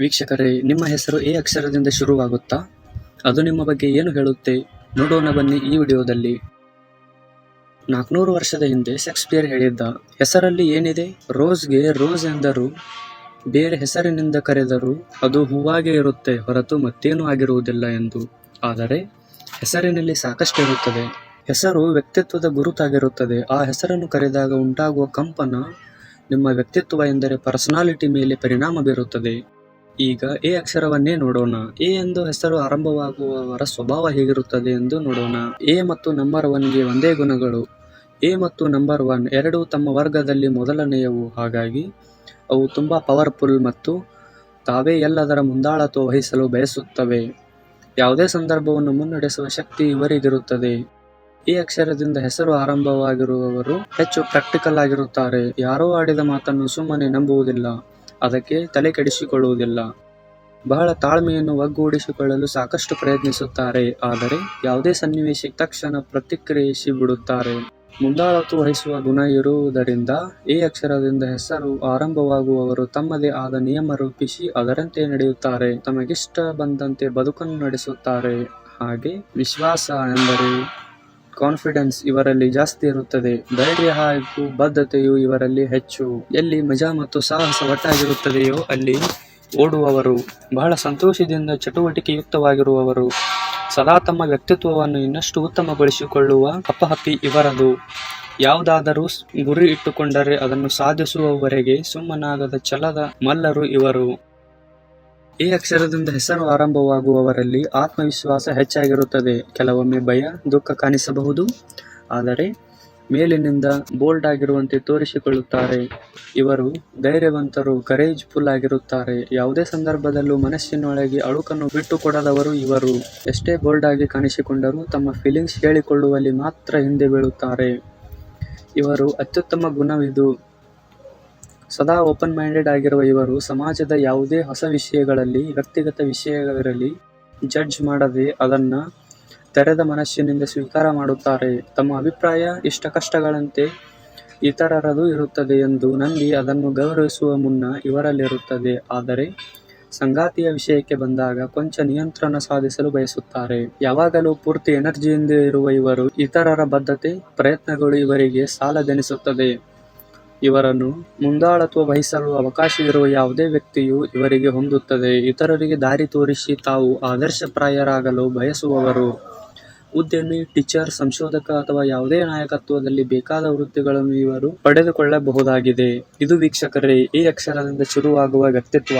ವೀಕ್ಷಕರೇ, ನಿಮ್ಮ ಹೆಸರು ಎ ಅಕ್ಷರದಿಂದ ಶುರುವಾಗುತ್ತಾ? ಅದು ನಿಮ್ಮ ಬಗ್ಗೆ ಏನು ಹೇಳುತ್ತೆ? ನೋಡೋಣ ಬನ್ನಿ ಈ ವಿಡಿಯೋದಲ್ಲಿ. ನಾಲ್ಕುನೂರು ವರ್ಷದ ಹಿಂದೆ ಶೇಕ್ಸ್ಪಿಯರ್ ಹೇಳಿದ್ದ, ಹೆಸರಲ್ಲಿ ಏನಿದೆ? ರೋಸ್ಗೆ ರೋಸ್ ಎಂದರು. ಬೇರೆ ಹೆಸರಿನಿಂದ ಕರೆದರೂ. ಅದು ಹೂವಾಗೇ ಇರುತ್ತೆ. ಹೊರತು ಮತ್ತೇನೂ ಆಗಿರುವುದಿಲ್ಲ ಎಂದು. ಆದರೆ, ಹೆಸರಿನಲ್ಲಿ ಸಾಕಷ್ಟು ಇರುತ್ತದೆ ಹೆಸರು ವ್ಯಕ್ತಿತ್ವದ ಗುರುತಾಗಿರುತ್ತದೆ. ಆ ಹೆಸರನ್ನು ಕರೆದಾಗ ಉಂಟಾಗುವ ಕಂಪನ ನಿಮ್ಮ ವ್ಯಕ್ತಿತ್ವ ಎಂದರೆ ಪರ್ಸನಾಲಿಟಿ ಮೇಲೆ ಪರಿಣಾಮ ಬೀರುತ್ತದೆ. ಈಗ ಎ ಅಕ್ಷರವನ್ನೇ ನೋಡೋಣ. ಎ ಎಂದು ಹೆಸರು ಆರಂಭವಾಗುವವರ ಸ್ವಭಾವ ಹೇಗಿರುತ್ತದೆ ಎಂದು ನೋಡೋಣ. ಎ ಮತ್ತು ನಂಬರ್ ಒನ್ಗೆ ಒಂದೇ ಗುಣಗಳು. ಎ ಮತ್ತು ನಂಬರ್ ಒನ್ ಎರಡೂ ತಮ್ಮ ವರ್ಗದಲ್ಲಿ ಮೊದಲನೆಯವು. ಹಾಗಾಗಿ ಅವು ತುಂಬ ಪವರ್ಫುಲ್ ಮತ್ತು ತಾವೇ ಎಲ್ಲದರ ಮುಂದಾಳತ್ವ ವಹಿಸಲು ಬಯಸುತ್ತವೆ. ಯಾವುದೇ ಸಂದರ್ಭವನ್ನು ಮುನ್ನಡೆಸುವ ಶಕ್ತಿ ಇವರಿಗಿರುತ್ತದೆ. ಈ ಅಕ್ಷರದಿಂದ ಹೆಸರು ಆರಂಭವಾಗಿರುವವರು ಹೆಚ್ಚು ಪ್ರಾಕ್ಟಿಕಲ್ ಆಗಿರುತ್ತಾರೆ. ಯಾರೋ ಆಡಿದ ಮಾತನ್ನು ಸುಮ್ಮನೆ ನಂಬುವುದಿಲ್ಲ. ಅದಕ್ಕೆ ತಲೆ ಕೆಡಿಸಿಕೊಳ್ಳುವುದಿಲ್ಲ. ಬಹಳ ತಾಳ್ಮೆಯನ್ನು ಒಗ್ಗೂಡಿಸಿಕೊಳ್ಳಲು ಸಾಕಷ್ಟು ಪ್ರಯತ್ನಿಸುತ್ತಾರೆ, ಆದರೆ ಯಾವುದೇ ಸನ್ನಿವೇಶಕ್ಕೆ ತಕ್ಷಣ ಪ್ರತಿಕ್ರಿಯಿಸಿ ಬಿಡುತ್ತಾರೆ. ಮುಂದಾಳತ್ತು ವಹಿಸುವ ಗುಣ ಇರುವುದರಿಂದ ಈ ಅಕ್ಷರದಿಂದ ಹೆಸರು ಆರಂಭವಾಗುವವರು ತಮ್ಮದೇ ಆದ ನಿಯಮ ರೂಪಿಸಿ ಅದರಂತೆ ನಡೆಯುತ್ತಾರೆ. ತಮಗಿಷ್ಟ ಬಂದಂತೆ ಬದುಕನ್ನು ನಡೆಸುತ್ತಾರೆ. ಹಾಗೆ ವಿಶ್ವಾಸ ಎಂದರೆ ಕಾನ್ಫಿಡೆನ್ಸ್ ಇವರಲ್ಲಿ ಜಾಸ್ತಿ ಇರುತ್ತದೆ. ಧೈರ್ಯ ಹಾಗೂ ಬದ್ಧತೆಯು ಇವರಲ್ಲಿ ಹೆಚ್ಚು. ಎಲ್ಲಿ ಮಜಾ ಮತ್ತು ಸಾಹಸ ಒಟ್ಟಾಗಿರುತ್ತದೆಯೋ ಅಲ್ಲಿ ಓಡುವವರು, ಬಹಳ ಸಂತೋಷದಿಂದ ಚಟುವಟಿಕೆಯುಕ್ತವಾಗಿರುವವರು, ಸದಾ ತಮ್ಮ ವ್ಯಕ್ತಿತ್ವವನ್ನು ಇನ್ನಷ್ಟು ಉತ್ತಮಗೊಳಿಸಿಕೊಳ್ಳುವ ಅಪಹಪಿ ಇವರದು. ಯಾವುದಾದರೂ ಗುರಿ ಇಟ್ಟುಕೊಂಡರೆ ಅದನ್ನು ಸಾಧಿಸುವವರೆಗೆ ಸುಮ್ಮನಾಗದ ಛಲದ ಮಲ್ಲರು ಇವರು. ಈ ಅಕ್ಷರದಿಂದ ಹೆಸರು ಆರಂಭವಾಗುವವರಲ್ಲಿ ಆತ್ಮವಿಶ್ವಾಸ ಹೆಚ್ಚಾಗಿರುತ್ತದೆ. ಕೆಲವೊಮ್ಮೆ ಭಯ, ದುಃಖ ಕಾಣಿಸಬಹುದು. ಆದರೆ ಮೇಲಿನಿಂದ ಬೋಲ್ಡ್ ಆಗಿರುವಂತೆ ತೋರಿಸಿಕೊಳ್ಳುತ್ತಾರೆ. ಇವರು ಧೈರ್ಯವಂತರು ಕರೇಜ್ ಫುಲ್ ಆಗಿರುತ್ತಾರೆ. ಯಾವುದೇ ಸಂದರ್ಭದಲ್ಲೂ ಮನಸ್ಸಿನೊಳಗೆ ಅಳುಕನ್ನು ಬಿಟ್ಟುಕೊಡದವರು ಇವರು. ಎಷ್ಟೇ ಬೋಲ್ಡ್ ಆಗಿ ಕಾಣಿಸಿಕೊಂಡರೂ ತಮ್ಮ ಫೀಲಿಂಗ್ಸ್ ಹೇಳಿಕೊಳ್ಳುವಲ್ಲಿ ಮಾತ್ರ ಹಿಂದೆ ಬೀಳುತ್ತಾರೆ. ಇವರು ಅತ್ಯುತ್ತಮ ಗುಣವಿದು. ಸದಾ ಓಪನ್ ಮೈಂಡೆಡ್ ಆಗಿರುವ ಇವರು ಸಮಾಜದ ಯಾವುದೇ ಹೊಸ ವಿಷಯಗಳಲ್ಲಿ, ವ್ಯಕ್ತಿಗತ ವಿಷಯವಿರಲಿ ಜಡ್ಜ್ ಮಾಡದೆ ಅದನ್ನು ತೆರೆದ ಮನಸ್ಸಿನಿಂದ ಸ್ವೀಕಾರ ಮಾಡುತ್ತಾರೆ. ತಮ್ಮ ಅಭಿಪ್ರಾಯ, ಇಷ್ಟ ಕಷ್ಟಗಳಂತೆ ಇತರರದು ಇರುತ್ತದೆ ಎಂದು ನಂಬಿ ಅದನ್ನು ಗೌರವಿಸುವ ಮುನ್ನ ಇವರಲ್ಲಿರುತ್ತದೆ. ಆದರೆ ಸಂಗಾತಿಯ ವಿಷಯಕ್ಕೆ ಬಂದಾಗ ಕೊಂಚ ನಿಯಂತ್ರಣ ಸಾಧಿಸಲು ಬಯಸುತ್ತಾರೆ. ಯಾವಾಗಲೂ ಪೂರ್ತಿ ಎನರ್ಜಿಯಿಂದ ಇರುವ ಇವರು ಇತರರ ಬದ್ಧತೆ, ಪ್ರಯತ್ನಗಳು ಇವರಿಗೆ ಸಾಲದೆನಿಸುತ್ತದೆ. ಇವರನ್ನು ಮುಂದಾಳತ್ವ ವಹಿಸಲು ಅವಕಾಶವಿರುವ ಯಾವುದೇ ವ್ಯಕ್ತಿಯು ಇವರಿಗೆ ಹೊಂದುತ್ತದೆ. ಇತರರಿಗೆ ದಾರಿ ತೋರಿಸಿ ತಾವು ಆದರ್ಶಪ್ರಾಯರಾಗಲು ಬಯಸುವವರು. ಉದ್ಯಮಿ, ಟೀಚರ್, ಸಂಶೋಧಕ ಅಥವಾ ಯಾವುದೇ ನಾಯಕತ್ವದಲ್ಲಿ ಬೇಕಾದ ವೃತ್ತಿಗಳನ್ನು ಇವರು ಪಡೆದುಕೊಳ್ಳಬಹುದಾಗಿದೆ. ಇದು ವೀಕ್ಷಕರೇ, ಈ ಅಕ್ಷರದಿಂದ ಶುರುವಾಗುವ ವ್ಯಕ್ತಿತ್ವ.